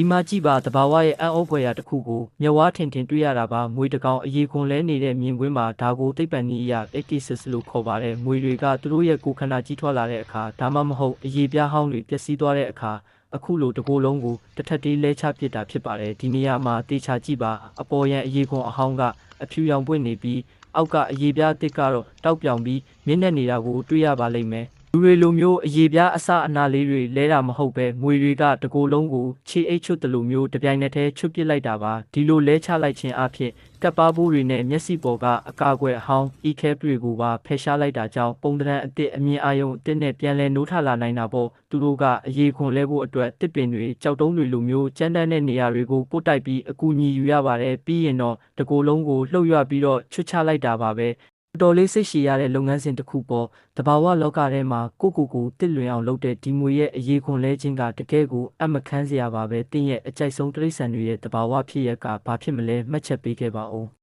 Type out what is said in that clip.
ဒီမှာကြည့်ပါတဘာဝရဲ့အံ့ဩဖွယ်ရာတစ်ခုကိုမြဝါထင်ထင်တွေ့ရတာပါမွေတစ်ကောင်အရေခွန်လဲနေတဲ့မြင်ကွင်းမှာဒါကိုသိပ္ပံနည်းအရ ecdysis လို့ခေါ်ပါတယ်မွေတွေကသူတို့ရဲ့ကိုယ်ခန္ဓာကြီးထွားလာတဲ့အခါဒါမှမဟုတ်အရေပြားဟောင်းတွေပျက်စီးသွားတဲ့အခါအခုလိုတကိုယ်လုံးကိုတစ်ထပ်သေးလဲချပစ်တာဖြစ်ပါတယ်ဒီနေရာမှာတေချာကြည့်ပါအပေါ်ရန်အရေခွန်အဟောင်းကအဖြူရောင်ပွင့်နေပြီးအောက်ကအရေပြားတစ်ကတော့တောက်ပြောင်ပြီးမြင့်နေနေတာကိုတွေ့ရပါလိမ့်မယ် လူတွေလိုမျိုးအရေပြားအစအနာလေးတွေလဲတာမဟုတ်ပဲငွေတွေကတကိုယ်လုံးကိုခြေအိတ်ချွတ်တယ်လို့မျိုးတစ်ပြိုင်နက်တည်းချွတ်ပစ်လိုက်တာပါဒီလိုလဲချလိုက်ခြင်းအဖြစ်ကပ်ပါဘိုးတွေနဲ့မျက်စိပေါ်ကအကာအကွယ်အဟောင်းဤခဲတွေကိုပါဖယ်ရှားလိုက်တာကြောင့်ပုံတံအစ်စ်အမြင်အာရုံအစ်စ်နဲ့ပြန်လဲနိုးထလာနိုင်တာပေါ့သူတို့ကအရေခွန်လဲဖို့အတွက်တစ်ပင်တွေကြောက်တုံးတွေလိုမျိုးကျန်းတန်းတဲ့နေရာတွေကိုပုတ်တိုက်ပြီးအကူအညီယူရပါတယ်ပြီးရင်တော့တကိုယ်လုံးကိုလှုပ်ရွပြီးတော့ချွတ်ချလိုက်တာပါပဲ တော်လေးစိတ်ရှည်ရတဲ့လုပ်ငန်းစဉ်တစ်ခုပေါ့တဘာဝလောကထဲမှာကိုကိုကိုတစ်လွင်အောင်လုပ်တဲ့ဒီမွေရဲ့အရေးခွန်လဲခြင်းကတကယ်ကိုအမခန်းစရာပါပဲတင်းရဲ့အကြိုက်ဆုံးတိရစ္ဆာန်တွေရဲ့တဘာဝဖြစ်ရကဘာဖြစ်မလဲမှတ်ချက်ပေးခဲ့ပါဦး